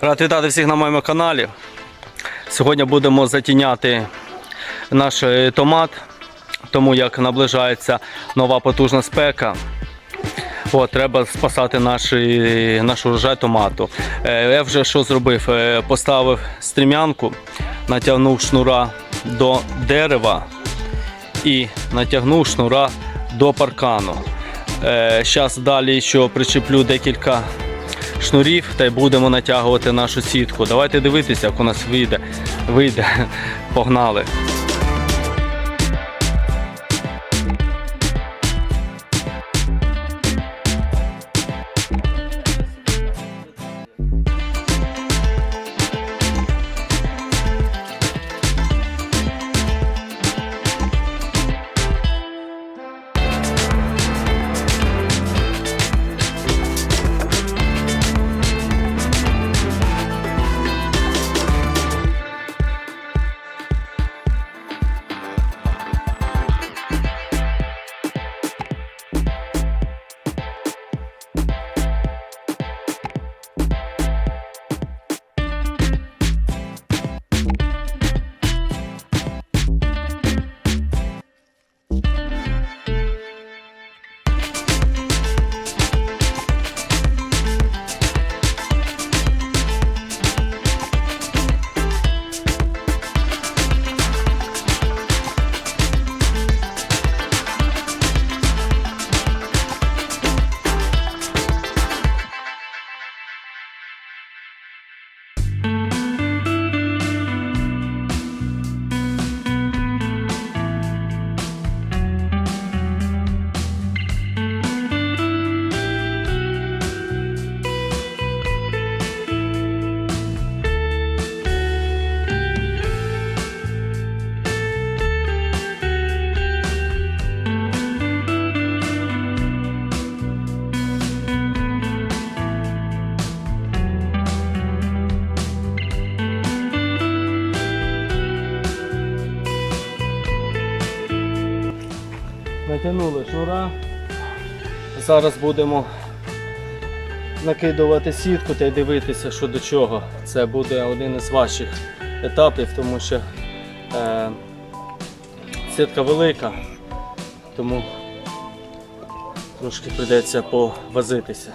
Рад вітати всіх на моєму каналі. Сьогодні будемо затіняти наш е, томат, тому як наближається нова потужна спека. От, треба спасати наш, е, наш урожай томату. Е, Я вже що зробив? Поставив стрімянку, натягнув шнура до дерева і натягнув шнура до паркану. Зараз далі ще причеплю декілька шнурів та й будемо натягувати нашу сітку. Давайте дивитися, як у нас вийде. Вийде. Погнали. Натягнули шнура. Зараз будемо накидувати сітку та дивитися, що до чого. Це буде один із ваших етапів, тому що е, сітка велика, тому трошки прийдеться повозитися.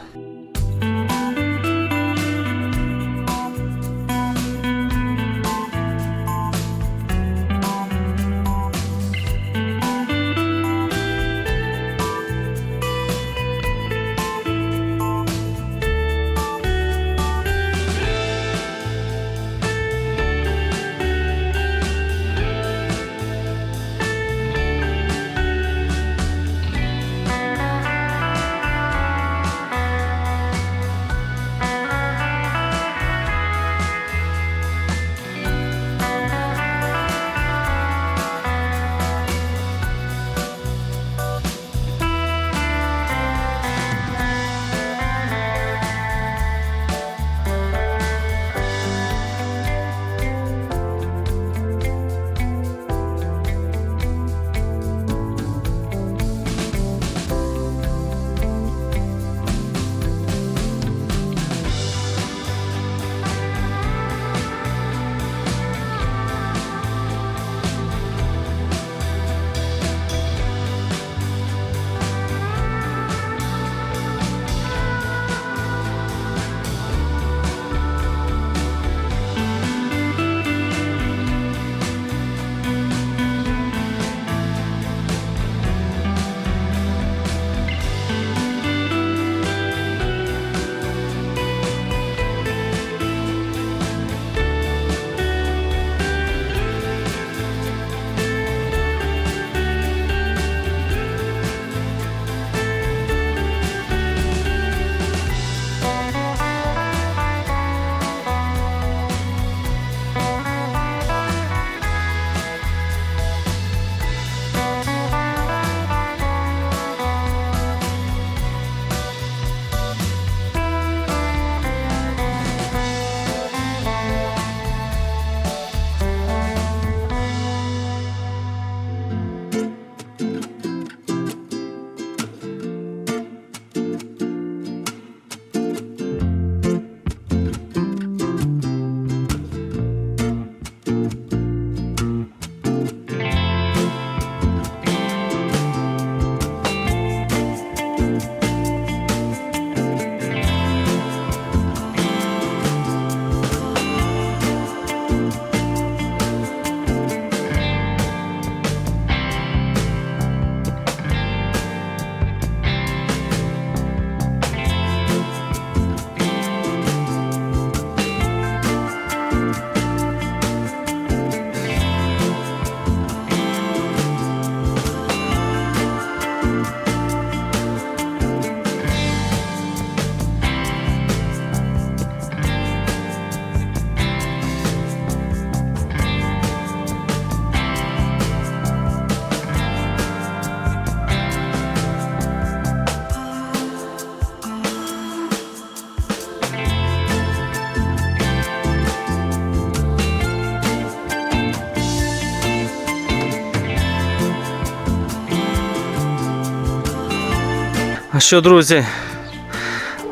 Що, друзі,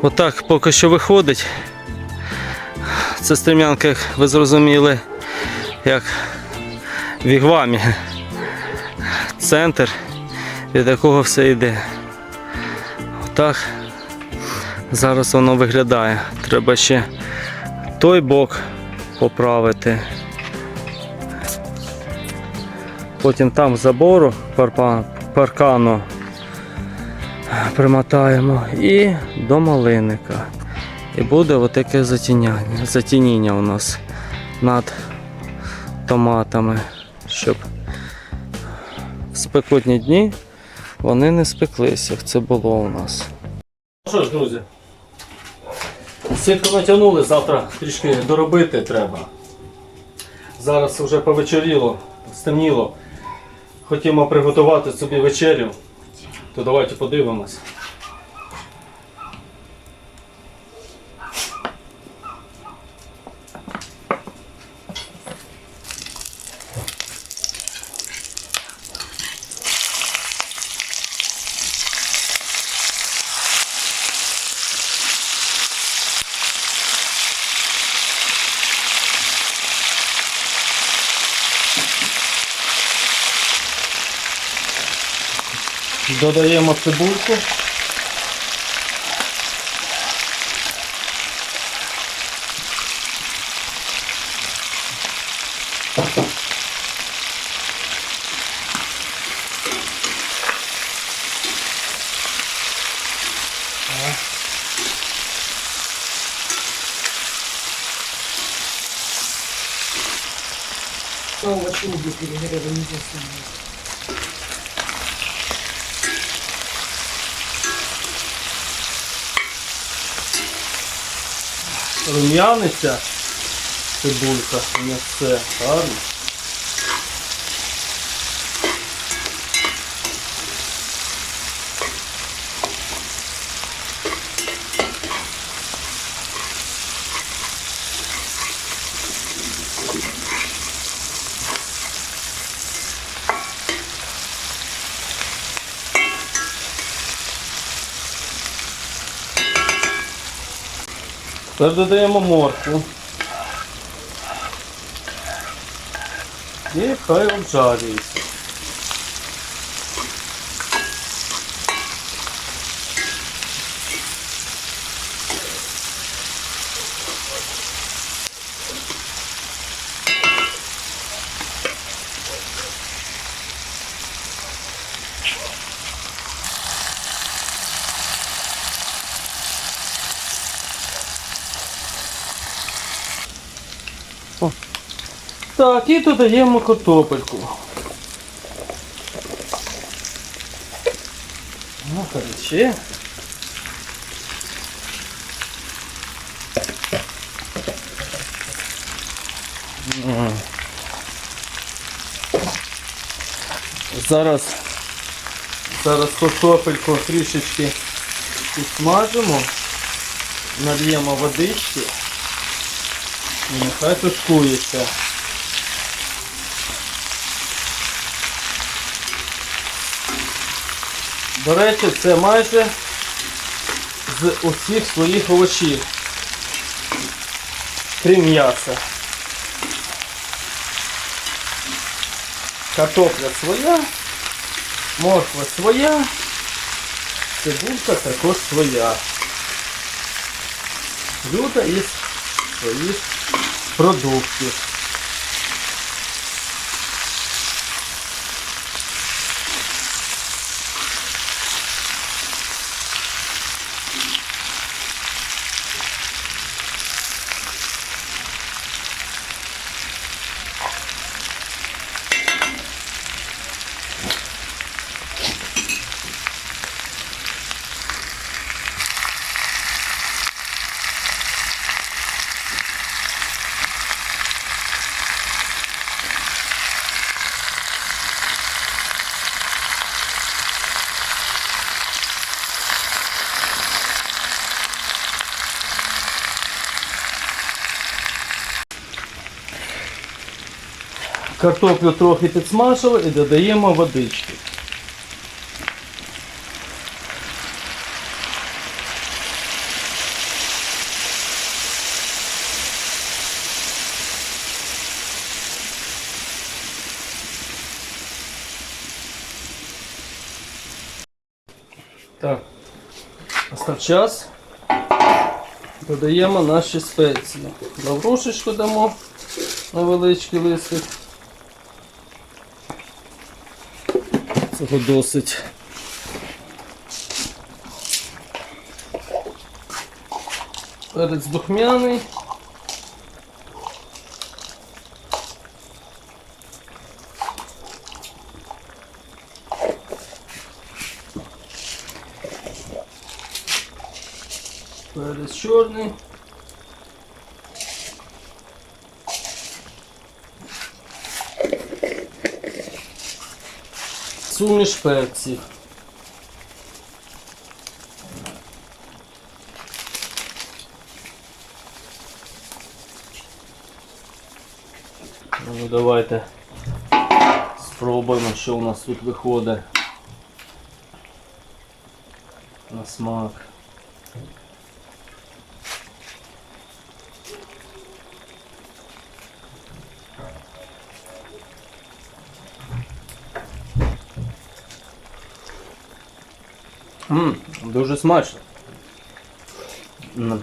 отак поки що виходить. Це стрім'янка, як ви зрозуміли, як в Ігвамі. Центр, від якого все йде. Отак зараз воно виглядає. Треба ще той бок поправити. Потім там забору паркану примотаємо і до малинника. І буде отаке затіняння, затініння у нас над томатами, щоб в спекотні дні вони не спеклися, як це було у нас. Що ж, друзі, сітку натягнули, завтра трішки доробити треба. Зараз вже повечеріло, стемніло. Хотімо приготувати собі вечерю, то давайте подивимось. Додаємо цибульку. Овощи не перегорели, нельзя снимать. Рум'яниться цибулька, у нас все гарно. Тепер додаємо моркву. І хай обжарюється. І додаємо картопельку. Ну, короче. Зараз, зараз картопельку трішечки підсмажимо, нальємо водички і нехай тушкується. До речі, це майже з усіх своїх овочів, крім м'яса. Картопля своя, морква своя, цибулька також своя. Блюдо із своїх продуктів. Картоплю трохи підсмажили і додаємо водички. Так, Остав час. Додаємо наші спеції. Лаврушечку дамо на невеличкий листик. Цього досить. Перець духмяний. Перець чорний. Суміш перців. Ну, давайте спробуємо, що у нас тут виходить на смак. Ммм, дуже смачно. Ну,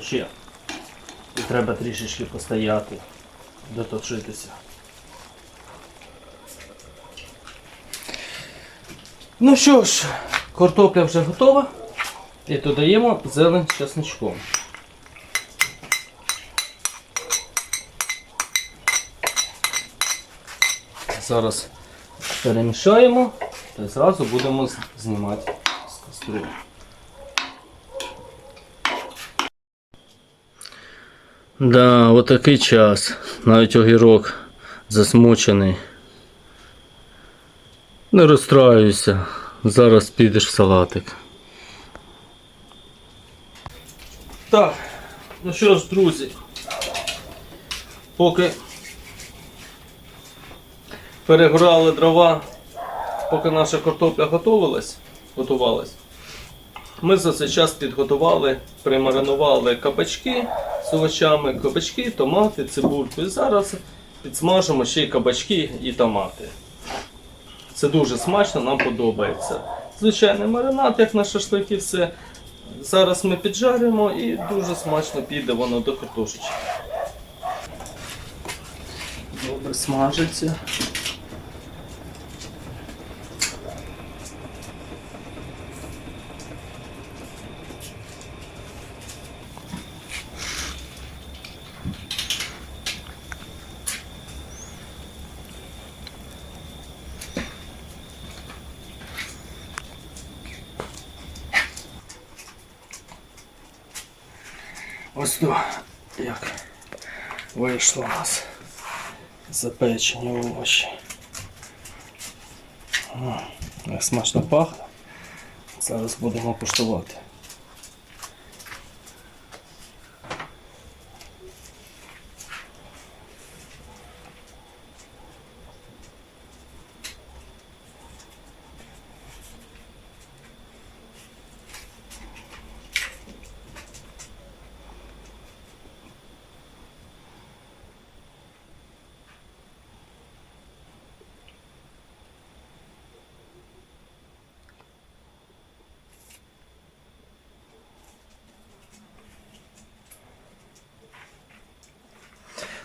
Ще. І треба трішечки постояти, доточитися. Ну що ж, картопля вже готова. І додаємо зелень з чесничком. Зараз перемішаємо та зразу будемо знімати з каструлі. Да, отакий час. Навіть огірок засмучений. Не розстраюйся. Зараз підеш в салатик. Так, ну що ж, друзі. Поки перегорали дрова, поки наша картопля готувалась, готувалась, ми за цей час підготували, примаринували кабачки з овочами, кабачки, томати, цибульку. І зараз підсмажимо ще й кабачки і томати. Це дуже смачно, нам подобається. Звичайний маринад, як на шашлики, все. Зараз ми піджаримо і дуже смачно піде воно до картошечки. Добре смажиться. Ось то як вийшло у нас запечені овочі. О, Як смачно пахне. Зараз будемо куштувати.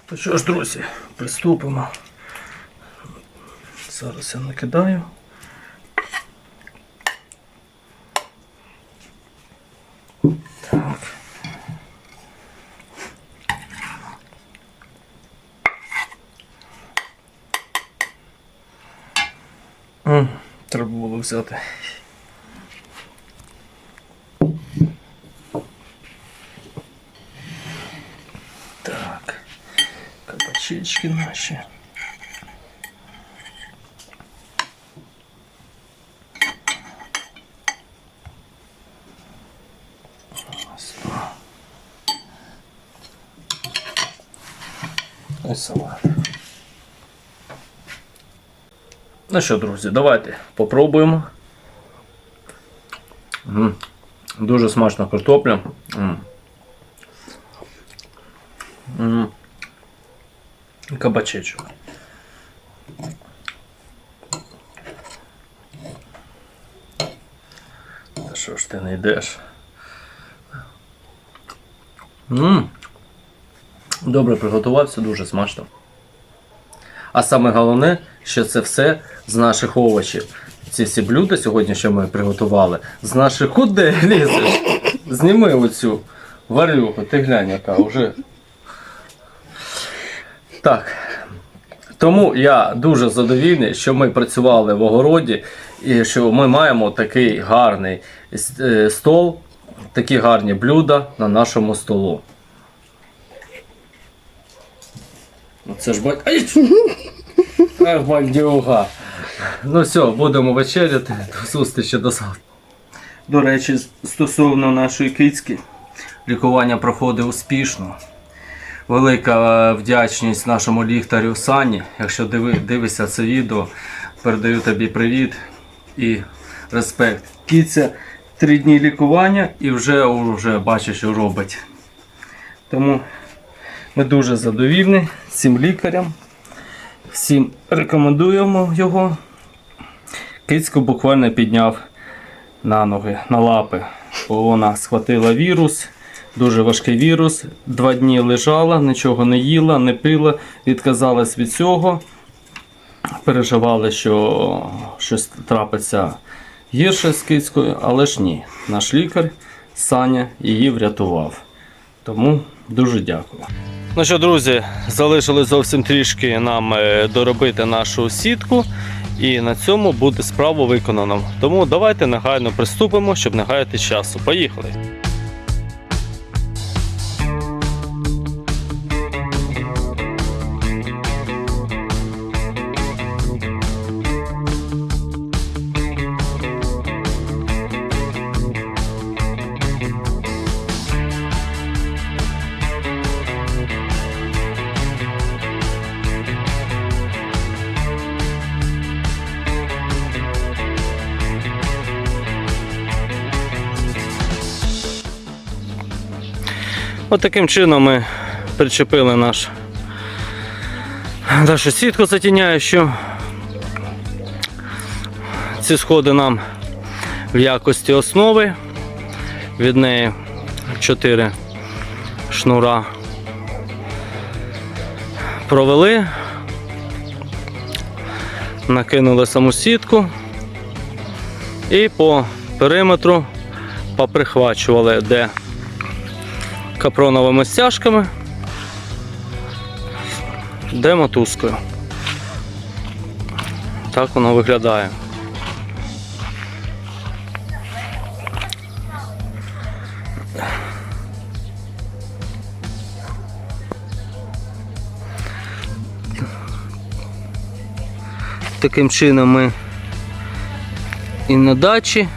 То що ж, друзі, приступимо. Зараз я накидаю. Треба було взяти. Так. Кабачечки наші. Ось салат. Ну що, друзі, давайте попробуємо. М, Дуже смачна картопля. М. М. Кабачечок. ти не йдеш. Ммм. Добре приготувався, дуже смачно. А саме головне, що це все з наших овочів. Ці всі блюда сьогодні, що ми приготували, з наших куди лізеш? Зніми оцю варюху, ти глянь, яка вже. Так. Тому я дуже задовільний, що ми працювали в огороді і що ми маємо такий гарний е, стол, такі гарні блюда на нашому столу. Ну, Це ж бать. Ай! Бандюга. Ну все, будемо вечеряти. До зустрічі до завтра. До речі, стосовно нашої кицьки, лікування проходить успішно. Велика е, вдячність нашому лікарю Сані. Якщо диви, дивишся це відео, передаю тобі привіт і респект. Кіця три дні лікування і вже, вже бачиш, що робить. Тому ми дуже задовільні цим лікарям. Всім рекомендуємо його. Кицьку буквально підняв на ноги, на лапи. Бо вона схватила вірус, дуже важкий вірус. Два дні лежала, нічого не їла, не пила, відказалась від цього. Переживали, що щось трапиться гірше з кицькою, але ж ні. Наш лікар Саня її врятував. Тому дуже дякую. Ну що, друзі, залишилось зовсім трішки нам е, доробити нашу сітку, і на цьому буде справа виконано. Тому давайте негайно приступимо, щоб не гаяти часу. Поїхали! От чином ми причепили наш, нашу сітку затіняючу. Ці сходи нам в якості основи. Від неї 4 шнура провели, накинули саму сітку і по периметру поприхвачували, де капроновими стяжками, де мотузкою. Так воно виглядає. Таким чином ми і на дачі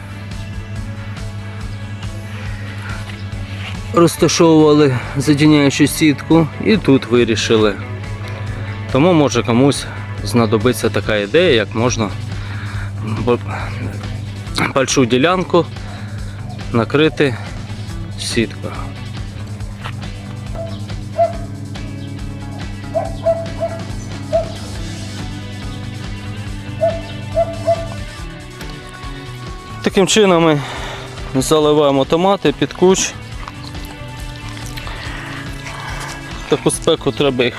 розташовували задіняючу сітку і тут вирішили. Тому може комусь знадобиться така ідея, як можна большу ділянку накрити сіткою. Таким чином ми заливаємо томати під куч. Таку спеку треба їх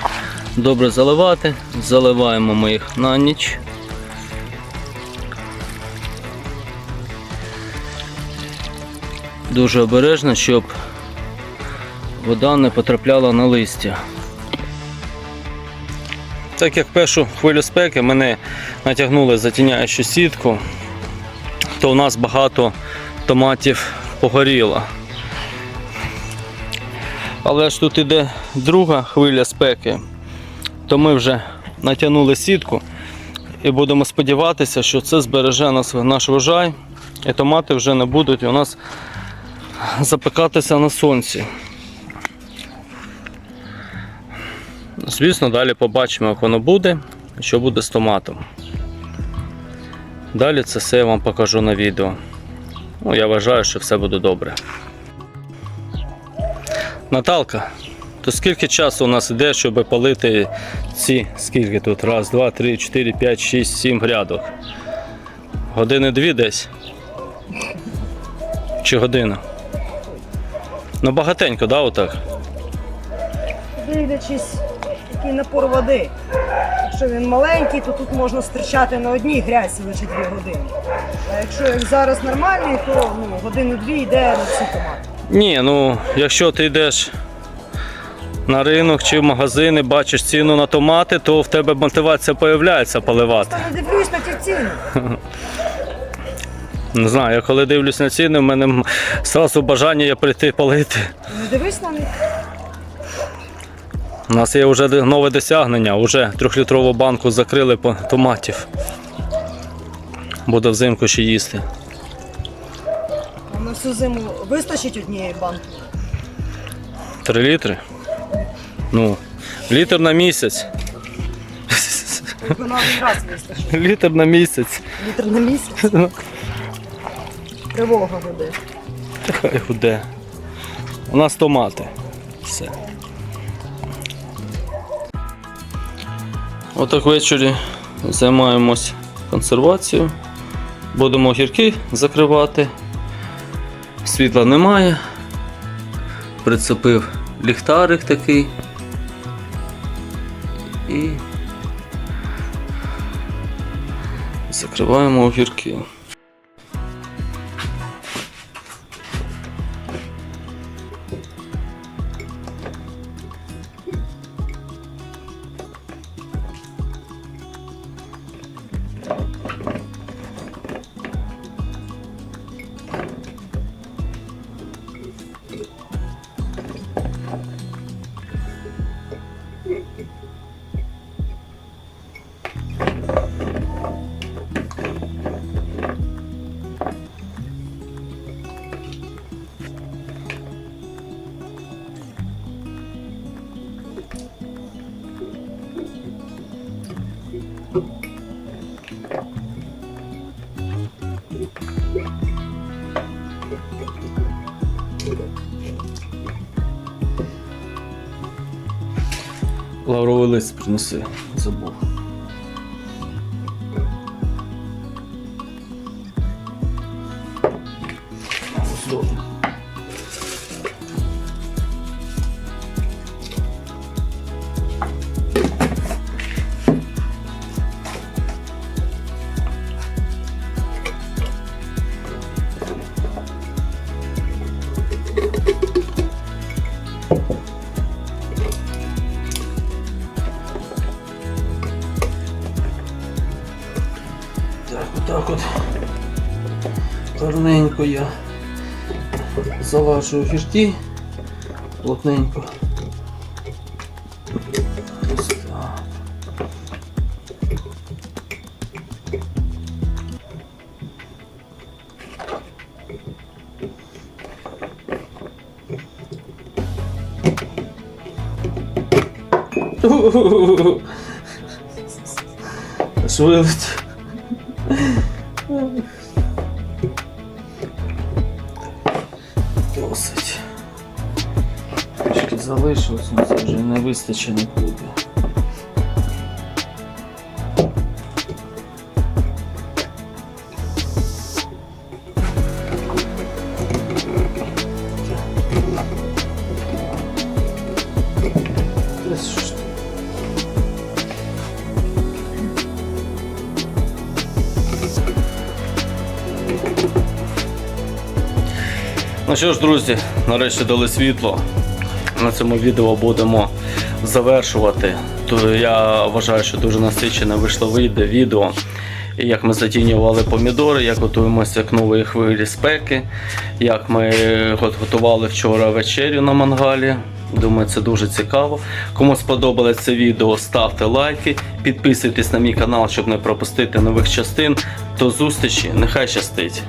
добре заливати. Заливаємо ми їх на ніч. Дуже обережно, щоб вода не потрапляла на листя. Так як першу хвилю спеки мене натягнули затіняючу сітку, то у нас багато томатів погоріло. Але ж тут іде друга хвиля спеки, то ми вже натягнули сітку і будемо сподіватися, що це збереже нас наш врожай, і томати вже не будуть у нас запекатися на сонці. Звісно, далі побачимо, як воно буде, і що буде з томатом. Далі це все я вам покажу на відео. Ну, я вважаю, що все буде добре. Наталка, то скільки часу у нас йде, щоб палити ці, скільки тут? Раз, два, три, чотири, п'ять, шість, сім грядок. Години дві десь. Чи година? Ну багатенько, да, отак? Дивлячись, який напор води. Якщо він маленький, то тут можна стрічати на одній грязі лише дві години. А якщо як зараз нормальний, то ну, годину-дві йде на всі томати. Ні, ну якщо ти йдеш на ринок чи в магазини, бачиш ціну на томати, то в тебе мотивація появляється поливати. Та не дивлюсь на ті ціни. Не знаю, я коли дивлюсь на ціни, в мене зразу бажання є прийти полити. Не дивись на них. У нас є вже нове досягнення, вже трьохлітрову банку закрили по томатів. Буде взимку ще їсти. Всю зиму вистачить однієї банки. Три літри? Ну, літр на місяць. Вона один раз вистачить. Літр на місяць. Літр на місяць. Тривога буде. Хай гуде. У нас томати. Все. Отак ввечері займаємось консервацією. Будемо огірки закривати. Світла немає. Прицепив ліхтарик такий. І закриваємо огірки. Лавровий принеси, забув. Отак от. Гарненько я залажу фірті. Плотненько. Ось так. Вистачить ж тут? Ну що ж, друзі, нарешті дали світло. На цьому відео будемо завершувати. То я вважаю, що дуже насичене вийшло вийде відео. І як ми затінювали помідори, як готуємося к нової хвилі спеки, як ми готували вчора вечерю на мангалі. Думаю, це дуже цікаво. Кому сподобалось це відео, ставте лайки, підписуйтесь на мій канал, щоб не пропустити нових частин. До зустрічі, нехай щастить!